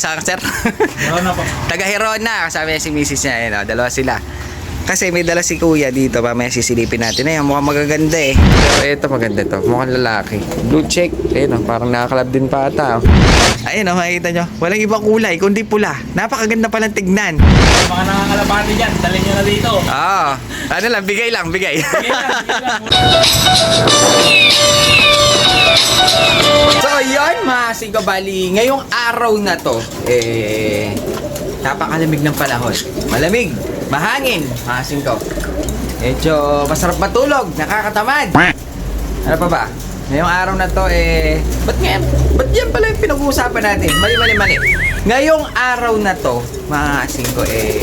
saan, sir? Meron na po. Taga Hirona, kasama niya si misis niya, ayun, oh, dalawa sila. Kasi may dala si kuya dito, mamaya sisilipin natin. Ayun, mukhang magaganda eh. Pero ito maganda to, mukhang lalaki. Blue check, ayun oh, parang nakakalab din pa ata. Oh. Ayun oh, makikita nyo, walang ibang kulay, kundi pula. Napakaganda palang tignan. Mga nakakalabati dyan, dalhin nyo na dito. Oo, ano lang, bigay lang, bigay. Bigay lang, bigay lang. mga Sigo Bali, ngayong araw na to, eh, napakalamig ng panahon. Malamig, mahangin, mga Singko. Medyo masarap matulog, nakakatamad. Ano pa ba? Ngayong araw na to, eh, ba't ngayon, ba't yan pala yung pinag-uusapan natin? Mali, mali, mali. Ngayong araw na to, mga Singko, eh,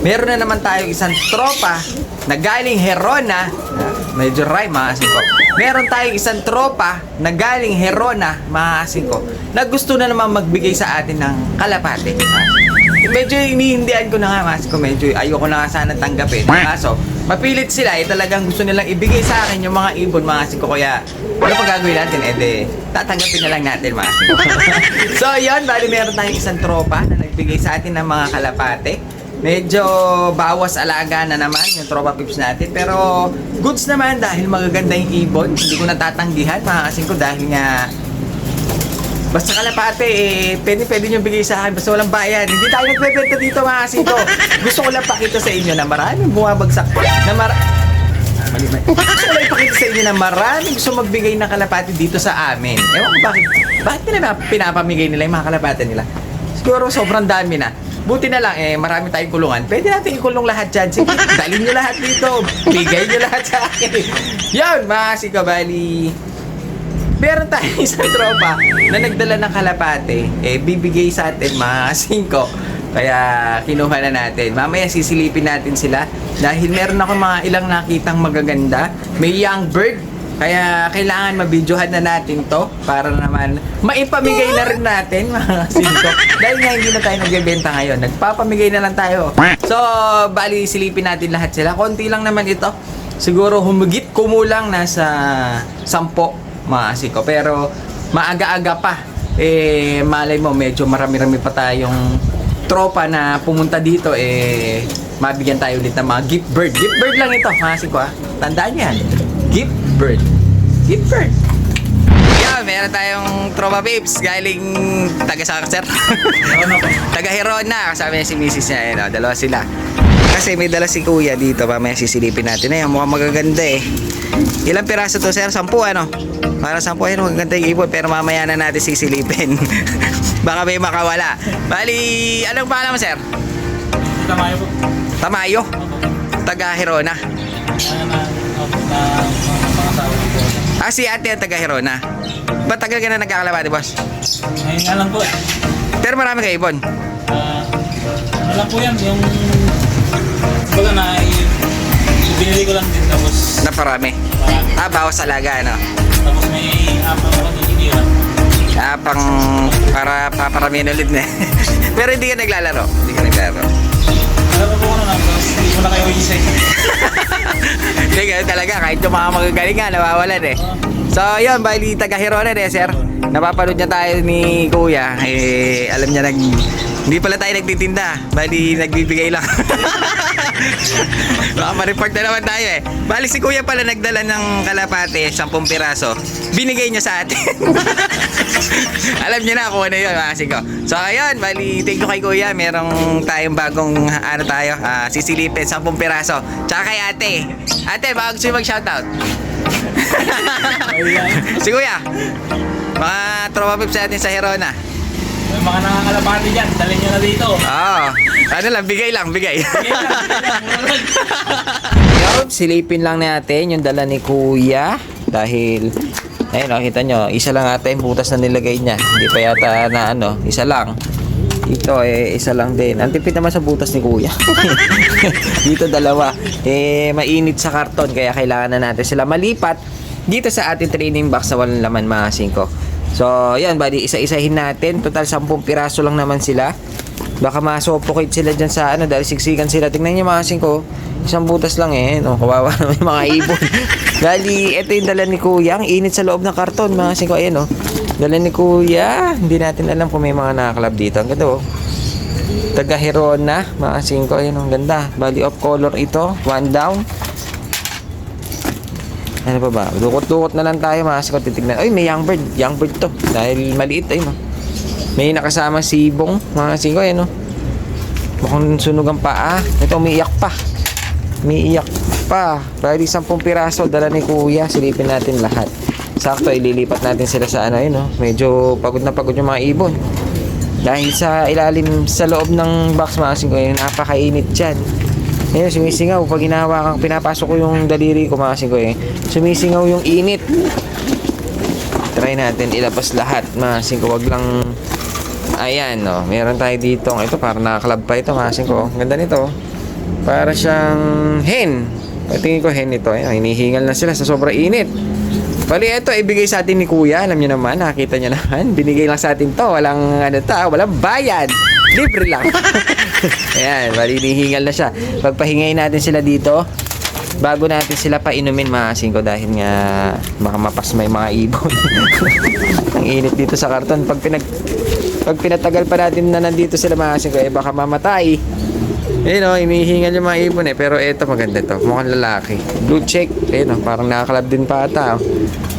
meron na naman tayong isang tropa na galing Herona, medyo rhyme mga Singko. Meron tayong isang tropa na galing Herona, mga Singko, na gusto na naman magbigay sa atin ng kalapate. Medyo inihindihan ko na nga, mas ko medyo ayoko na nga sana tanggapin. Kaso, mapilit sila, eh talagang gusto nilang ibigay sa akin yung mga ibon, mga siko. Kaya, ano pa gagawin natin? Eh, de, tatanggapin na lang natin, mga siko. so, yun, bali meron tayong isang tropa na nagbigay sa atin ng mga kalapate. Medyo bawas alaga na naman yung tropa pips natin. Pero, goods naman dahil magaganda yung ibon. Hindi ko natatanggihan, mga kasing ko, dahil nga Basta kalapate, eh, pwede, pwede nyo bigay sa akin. Basta walang bayad. Hindi tayo nagbebenta dito mga asito. Gusto ko lang pakita sa inyo na maraming bumabagsak. Na mara... Ah, Mali. Gusto ko lang ipakita sa inyo na maraming gusto magbigay ng kalapate dito sa amin. Ewan ko bakit. Bakit pinapamigay nila yung mga kalapate nila? Siguro sobrang dami na. Buti na lang, eh, marami tayong kulungan. Pwede natin ikulong lahat dyan. Sige, dalhin nyo lahat dito. Bigay nyo lahat sa akin. Yan, mga sikabali meron tayo isang tropa na nagdala ng kalapate, eh, bibigay sa atin mga singko. Kaya kinuha na natin. Mamaya sisilipin natin sila dahil meron ako mga ilang nakitang magaganda. May young bird. Kaya kailangan mabidyohan na natin to para naman maipamigay na rin natin mga singko. Dahil nga hindi na tayo nagbebenta ngayon. Nagpapamigay na lang tayo. So, bali silipin natin lahat sila. Konti lang naman ito. Siguro humigit kumulang nasa sampo mga siko. Pero maaga-aga pa. Eh, malay mo, medyo marami-rami pa tayong tropa na pumunta dito. Eh, mabigyan tayo ulit ng mga gift bird. Gift bird lang ito, mga siko ha. Tandaan yan. Gift Gift bird. Yeah, meron tayong tropa babes galing taga po. taga Hirona, kasama niya si misis niya, ayun, oh, dalawa sila. Kasi may dala si kuya dito, mamaya sisilipin natin. Ayun, mukhang magaganda eh. Ilang piraso to, sir? Sampu, ano? Para sampu, ayun, magaganda yung ibon, pero mamaya na natin sisilipin. Baka may makawala. Bali, anong pangalan mo, sir? Tamayo po. Tamayo, taga Hirona. Ano na, na, mga asawa ko po. Ah, si ate ang taga Hirona. Ba't tagal ka na nagkakalabati, boss? Ngayon nga lang po eh. Pero marami kayo ibon. Ah, ano lang po yan, yung... Baga na, i- binili ko lang din tapos... Naparami. Marami. Ah, bawas alaga, ano? Tapos may apa ko lang hindi Ah, pang para paparamihan ulit na. Pero hindi ka naglalaro. Hindi ka naglalaro. Na kayo isay. Hindi ganun talaga. Kahit yung mga magagaling nawawalan eh. So, yun, bali taga Hirona eh, sir. Napapanood niya tayo ni Kuya. Eh, alam niya nag... Hindi pala tayo nagtitinda. Bali, nagbibigay lang. Baka ma-report na naman tayo eh. Bali, si Kuya pala nagdala ng kalapate, 10 piraso. Binigay niya sa atin. alam niyo na kung ano yun, mga siko. So, ayun, bali, thank you kay Kuya. Merong tayong bagong, ano tayo, ah, sisilipin, 10 piraso. Tsaka kay ate. Ate, gusto niyo mag-shoutout. si Kuya. Mga tropa pips natin sa Herona. May mga nakakalabati dyan, dalhin nyo na dito. Oo. Ano lang, bigay lang, bigay. Yup, silipin lang natin yung dala ni Kuya. Dahil, ayun, nakita nyo, isa lang ata yung butas na nilagay niya. Hindi pa yata na ano, isa lang. Dito eh, isa lang din. Ang tipid naman sa butas ni Kuya. Dito dalawa. Eh, mainit sa karton, kaya kailangan na natin sila malipat dito sa ating training box sa walang laman mga singko. So, yan, bali, isa-isahin natin. Total, 10 piraso lang naman sila. Baka ma-suffocate sila dyan sa ano dahil siksikan sila. Tingnan niyo mga singko. Isang butas lang eh. No, kawawa naman yung mga ibon. Dali, ito yung dala ni Kuya. Ang init sa loob ng karton mga singko. Ayan oh. Dala ni Kuya. Hindi natin alam kung may mga nakaklab dito. Ang ganda oh. Taga Herona, mga 5. Ayun, ang ganda. Body of color ito. One down. Ano pa ba? Dukot-dukot na lang tayo mga sikot. Titignan. Ay, may young bird. Young bird to. Dahil maliit ayun oh. May nakasama sibong. Mga 5. Ayun oh. Mukhang sunog ang paa. Ito, umiiyak pa. Umiiyak pa. Bali, 10 piraso. Dala ni Kuya. Silipin natin lahat. Sakto, ililipat natin sila sa ano yun, oh. Medyo pagod na pagod yung mga ibon. Dahil sa ilalim, sa loob ng box mga ko, eh, napakainit dyan. Ayun, sumisingaw. Pag hinahawakan, pinapasok ko yung daliri ko mga ko, eh. Sumisingaw yung init. Try natin ilabas lahat mga ko. Wag lang Ayan, no. Meron tayo dito. Ito, para nakaklab pa ito, masin ko. Ang Ganda nito. Para siyang hen. Patingin ko hen ito. Ayan, hinihingal na sila sa sobrang init. Bali, ito, ibigay sa atin ni Kuya. Alam niyo naman, nakita niyo naman. Binigay lang sa atin to. Walang, ano ta, walang bayad. Libre lang. Ayan, bali, hinihingal na siya. Pagpahingayin natin sila dito, bago natin sila painumin mga ko dahil nga baka mapasmay mga ibon. Ang init dito sa karton. Pag pinag pag pinatagal pa natin na nandito sila mga ko, eh baka mamatay. Ayun o, inihingal yung mga ibon eh. Pero eto maganda to. Mukhang lalaki. Blue check. Ayun o, parang nakakalab din pa ata. Oh.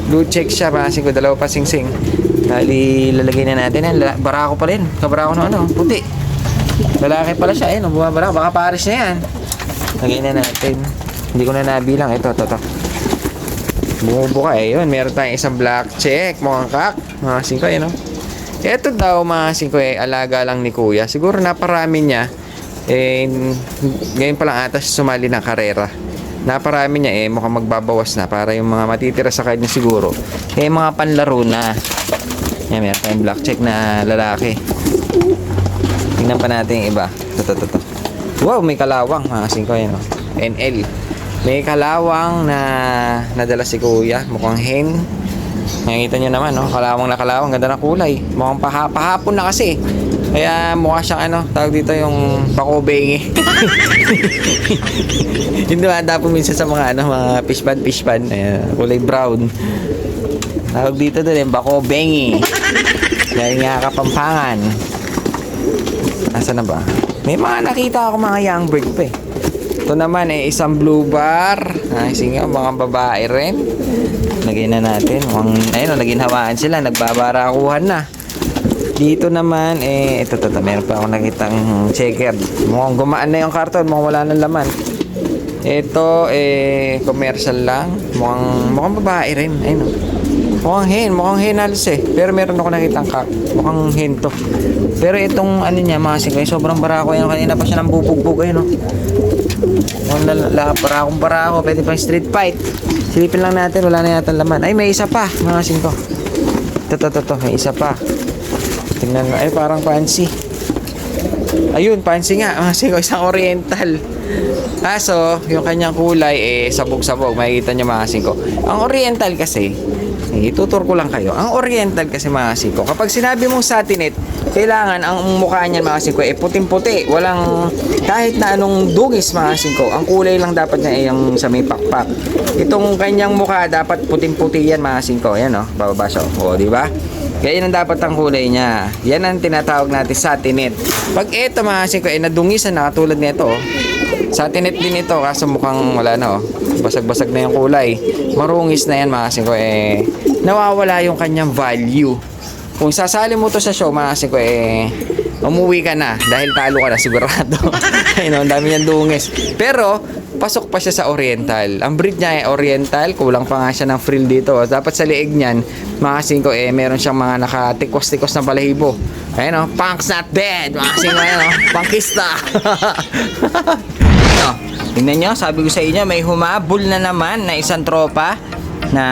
Blue check siya mga ko. Dalawa pa sing-sing. Dali, lalagay na natin Barako pa rin. Kabarako na ano, puti. Lalaki pala siya. Ayun o, bumabarako. Baka pares na yan. Lagay na natin. Hindi ko na nabilang. Ito, ito, ito. Bumubuka eh. Yun, meron tayong isang black check. Mukhang kak. Mga singko, yun o. Ito daw mga singko eh, alaga lang ni kuya. Siguro naparami niya. Eh, ngayon pa lang ata sumali ng karera. Naparami niya eh, mukhang magbabawas na para yung mga matitira sa kanya siguro. Eh, mga panlaro na. Yan, meron tayong black check na lalaki. Tingnan pa natin yung iba. Ito, ito, ito. Wow, may kalawang mga singko yun. Oh. NL. May kalawang na nadala si kuya. Mukhang hen. Nakikita nyo naman, no? Kalawang na kalawang. Ganda ng kulay. Mukhang paha pahapon na kasi. Kaya mukha siyang ano, tawag dito yung pakobengi. Yung dumada po minsan sa mga ano, mga fish pan, fish pan. Ayan, kulay brown. Tawag dito doon yung bakobengi. Dahil nga kapampangan. Asa na ba? May mga nakita ako mga young bird pa eh. Ito naman eh, isang blue bar. Ay, sige, mga babae rin. Lagyan na natin. Mukhang, ayun, oh, naginhawaan sila. Nagbabarakuhan na. Dito naman, eh, ito, ito, ito. Meron pa ako nakitang checkered. Mukhang gumaan na yung karton. Mukhang wala nang laman. Ito, eh, commercial lang. Mukhang, mukhang babae rin. Ayun, oh. Mukhang hen, mukhang hen halos eh. Pero meron ako nakitang kak. Mukhang hen to. Pero itong ano niya, mga singay, sobrang barako yan. Kanina pa siya nang bubugbog. Ayun, oh. Mukhang lala, barakong barako. Pwede pang street fight. Silipin lang natin, wala na yata laman. Ay, may isa pa, mga singko. Ito, ito, ito. May isa pa. Tingnan na. Ay, parang fancy. Ayun, fancy nga. Mga singko, isang oriental. Kaso, yung kanyang kulay, eh, sabog-sabog. Makikita niyo mga singko. Ang oriental kasi, eh, itutur ko lang kayo. Ang oriental kasi mga singko, kapag sinabi mong satinet, kailangan ang mukha niyan mga singko, eh, puting-puti. Walang, kahit na anong dugis mga singko, ang kulay lang dapat niya eh, yung sa may pakpak. Itong kanyang mukha, dapat puting-puti yan mga singko. Yan, oh, bababa siya. O, di ba? Kaya ang dapat ang kulay niya. Yan ang tinatawag natin satinet. Pag ito mga singko, eh, nadungisan na katulad nito, oh. Satinet din ito, kaso mukhang wala na, oh. Basag-basag na yung kulay. Marungis na yan mga singko, eh, nawawala yung kanyang value. Kung sasali mo to sa show, mga ko eh, umuwi ka na dahil talo ka na sigurado. Ayun, ang dami niyang dungis. Pero, pasok pa siya sa Oriental. Ang breed niya ay Oriental, kulang pa nga siya ng frill dito. Dapat sa liig niyan, mga ko eh, meron siyang mga nakatikos-tikos na balahibo. Ayun oh, punk's not dead. Mga ko ayun oh, punkista. Ano, tingnan nyo, sabi ko sa inyo, may humabol na naman na isang tropa na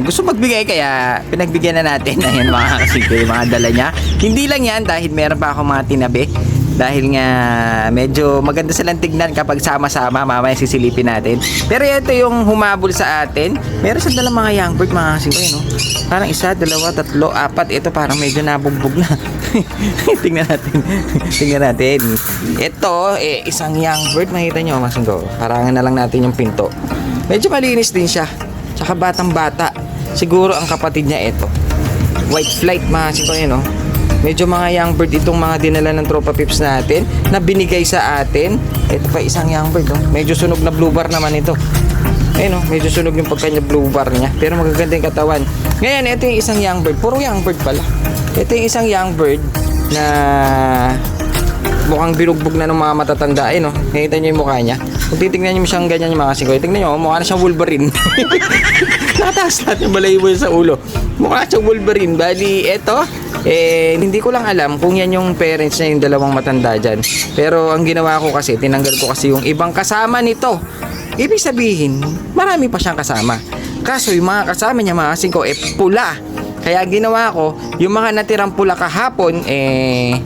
gusto magbigay kaya pinagbigyan na natin ayun mga kasiko yung mga dala niya hindi lang yan dahil meron pa akong mga tinabi dahil nga medyo maganda silang tignan kapag sama-sama mamaya sisilipin natin. Pero ito yung humabol sa atin. Meron sa dalang mga young bird mga yun, no? parang isa, dalawa, tatlo, apat. Ito parang medyo nabugbog na. Tingnan natin. Tingnan natin. Ito eh, isang young bird. Makita nyo mga kasiko parangan na lang natin yung pinto. Medyo malinis din siya. Tsaka batang bata. Siguro ang kapatid niya ito. white flight mga yun, no? Medyo mga young bird itong mga dinala ng tropa pips natin na binigay sa atin. Ito pa isang young bird, oh. Medyo sunog na blue bar naman ito. Ayun, oh, medyo sunog yung pagkanya blue bar niya. Pero magaganda yung katawan. Ngayon, ito yung isang young bird. Puro young bird pala. Ito yung isang young bird na mukhang binugbog na ng mga matatanda. Ayun, oh. Nakita niyo yung mukha niya. Kung titignan niyo siyang ganyan yung mga sikoy, tignan niyo, oh, mukha na siyang Wolverine. Nakataas lahat yung balayibo sa ulo. Mukha siyang Wolverine. Bali, eto, eh, hindi ko lang alam kung yan yung parents niya yung dalawang matanda dyan. Pero ang ginawa ko kasi, tinanggal ko kasi yung ibang kasama nito. Ibig sabihin, marami pa siyang kasama. Kaso yung mga kasama niya, mga kasing ko, eh, pula. Kaya ginawa ko, yung mga natirang pula kahapon, eh,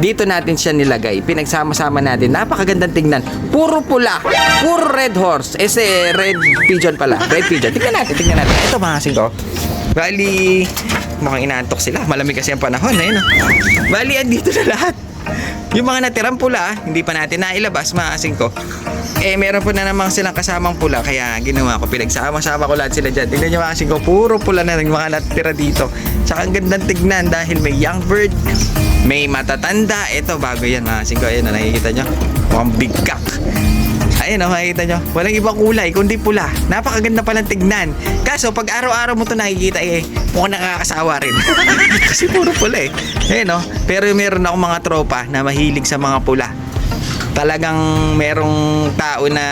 dito natin siya nilagay. Pinagsama-sama natin. Napakagandang tingnan. Puro pula. Puro red horse. Eh, red pigeon pala. Red pigeon. Tingnan natin, tingnan natin. Ito mga kasing ko. Bali, mukhang inaantok sila. Malamig kasi ang panahon. Ayun, oh. Bali, andito na lahat. Yung mga natirang pula, hindi pa natin nailabas, mga kasing ko. Eh, meron po na namang silang kasamang pula, kaya ginawa ko, pinagsama-sama ko lahat sila dyan. Tingnan nyo mga kasing ko, puro pula na yung mga natira dito. Tsaka ang gandang tignan dahil may young bird, may matatanda. Ito, bago yan mga kasing. Ayun, oh, nakikita nyo. Mukhang big cock. Ayun o, makikita nyo. Walang ibang kulay, kundi pula. Napakaganda palang tignan. Kaso, pag araw-araw mo to nakikita, eh, mukhang nakakasawa rin. Kasi puro pula eh. Ayun o. Pero meron ako mga tropa na mahilig sa mga pula. Talagang merong tao na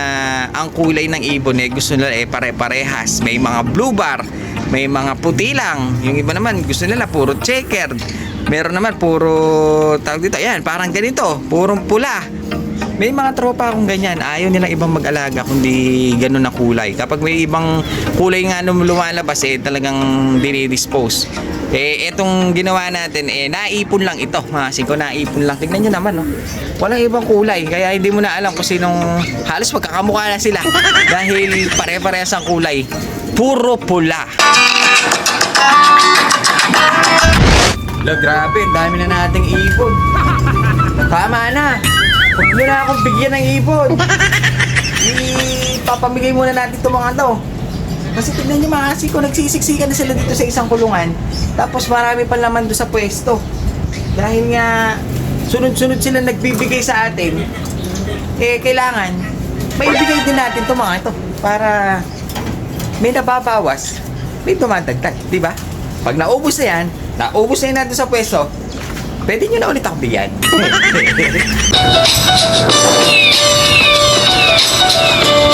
ang kulay ng ibon eh gusto nila eh pare-parehas. May mga blue bar, may mga puti lang. Yung iba naman gusto nila puro checkered. Meron naman puro tawag dito, ayan, parang ganito, purong pula. May mga tropa akong ganyan, ayaw nilang ibang mag-alaga kundi ganun na kulay. Kapag may ibang kulay nga nung lumalabas eh talagang dinidispose. Eh etong ginawa natin eh naipon lang ito, mga singko naipon lang. Tingnan niyo naman no. Walang ibang kulay kaya hindi mo na alam kung sinong halos magkakamukha na sila dahil pare-parehas ang kulay. Puro pula. Lo, grabe, dami na nating ibon. Tama na. Huwag nyo na akong bigyan ng ibon. Ipapamigay muna natin itong mga to. Kasi tignan nyo mga kasi kung nagsisiksikan na sila dito sa isang kulungan, tapos marami pa naman doon sa pwesto. Dahil nga, sunod-sunod sila nagbibigay sa atin, eh kailangan, maibigay din natin itong mga ito para may nababawas, may tumatagtag, di ba? Pag naubos na yan, naubos na yan natin sa pwesto, pwede nyo na ulit ako bigyan.